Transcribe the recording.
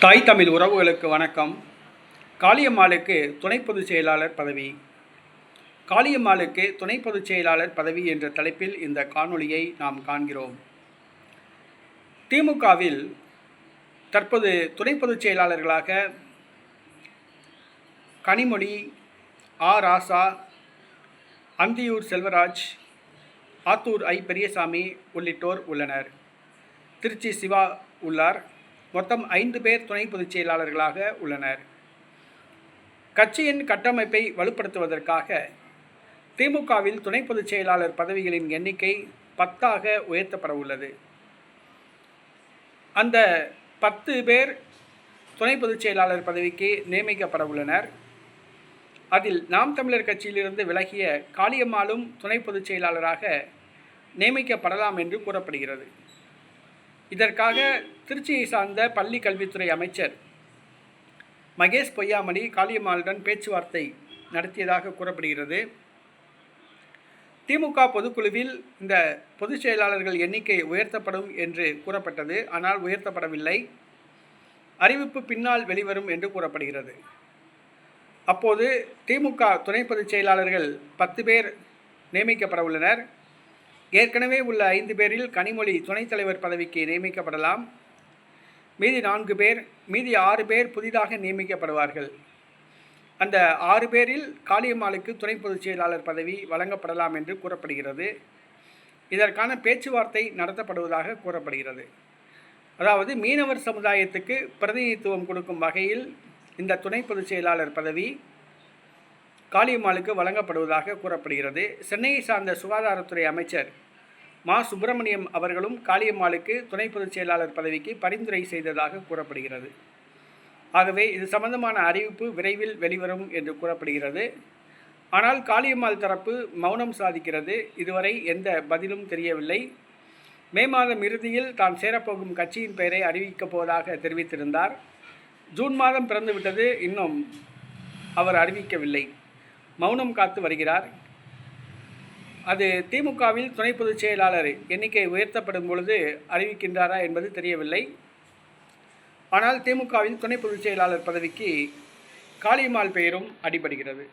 தாய் தமிழ் உறவுகளுக்கு வணக்கம். காளியம்மாளுக்கு துணை பொதுச் செயலாளர் பதவி. காளியம்மாளுக்கு துணை பொதுச் செயலாளர் பதவி என்ற தலைப்பில் இந்த காணொளியை நாம் காண்கிறோம். திமுகவில் தற்போது துணை பொதுச் செயலாளர்களாக கனிமொழி ஆ. ராசா அந்தியூர் செல்வராஜ் ஆத்தூர் ஐ. பெரியசாமி உள்ளிட்டோர் உள்ளனர். திருச்சி சிவா உள்ளார். மொத்தம் ஐந்து பேர் துணை பொதுச் செயலாளர்களாக உள்ளனர். கட்சியின் கட்டமைப்பை வலுப்படுத்துவதற்காக திமுகவில் துணை பொதுச் செயலாளர் பதவிகளின் எண்ணிக்கை பத்தாக உயர்த்தப்பட உள்ளது. அந்த பத்து பேர் துணை பொதுச் செயலாளர் பதவிக்கு நியமிக்கப்பட உள்ளனர். அதில் நாம் தமிழர் கட்சியிலிருந்து விலகிய காளியம்மாளும் துணை பொதுச் செயலாளராக நியமிக்கப்படலாம் என்று கூறப்படுகிறது. இதற்காக திருச்சியை சார்ந்த பள்ளி கல்வித்துறை அமைச்சர் மகேஷ் பொய்யாமணி காளியம்மாளுடன் பேச்சுவார்த்தை நடத்தியதாக கூறப்படுகிறது. திமுக பொதுக்குழுவில் இந்த பொதுச் செயலாளர்கள் எண்ணிக்கை உயர்த்தப்படும் என்று கூறப்பட்டது. ஆனால் உயர்த்தப்படவில்லை. அறிவிப்பு பின்னால் வெளிவரும் என்று கூறப்படுகிறது. அப்போது திமுக துணை பொதுச் செயலாளர்கள் பத்து பேர் நியமிக்கப்பட உள்ளனர். ஏற்கனவே உள்ள ஐந்து பேரில் கனிமொழி துணைத் தலைவர் பதவிக்கு நியமிக்கப்படலாம். மீதி நான்கு பேர் மீதி ஆறு பேர் புதிதாக நியமிக்கப்படுவார்கள். அந்த ஆறு பேரில் காளியம்மாளுக்கு துணை பொதுச் செயலாளர் பதவி வழங்கப்படலாம் என்று கூறப்படுகிறது. இதற்கான பேச்சுவார்த்தை நடத்தப்படுவதாக கூறப்படுகிறது. அதாவது மீனவர் சமுதாயத்துக்கு பிரதிநிதித்துவம் கொடுக்கும் வகையில் இந்த துணை பொதுச் செயலாளர் பதவி காளியம்மாளுக்கு வழங்கப்படுவதாக கூறப்படுகிறது. சென்னையை சார்ந்த சுகாதாரத்துறை அமைச்சர் மா. சுப்பிரமணியம் அவர்களும் காளியம்மாளுக்கு துணை பொதுச் செயலாளர் பதவிக்கு பரிந்துரை செய்ததாக கூறப்படுகிறது. ஆகவே இது சம்பந்தமான அறிவிப்பு விரைவில் வெளிவரும் என்று கூறப்படுகிறது. ஆனால் காளியம்மாள் தரப்பு மௌனம் சாதிக்கிறது. இதுவரை எந்த பதிலும் தெரியவில்லை. மே மாதம் இறுதியில் தான் சேரப்போகும் கட்சியின் பெயரை அறிவிக்கப் போவதாக தெரிவித்திருந்தார். ஜூன் மாதம் பிறந்துவிட்டது. இன்னும் அவர் அறிவிக்கவில்லை. மௌனம் காத்து வருகிறார். அது திமுகவில் துணை பொதுச் செயலாளர் எண்ணிக்கை உயர்த்தப்படும் பொழுது அறிவிக்கின்றாரா என்பது தெரியவில்லை. ஆனால் திமுகவில் துணை பொதுச் செயலாளர் பதவிக்கு காளியம்மாள் பெயரும் அடிபடுகிறது.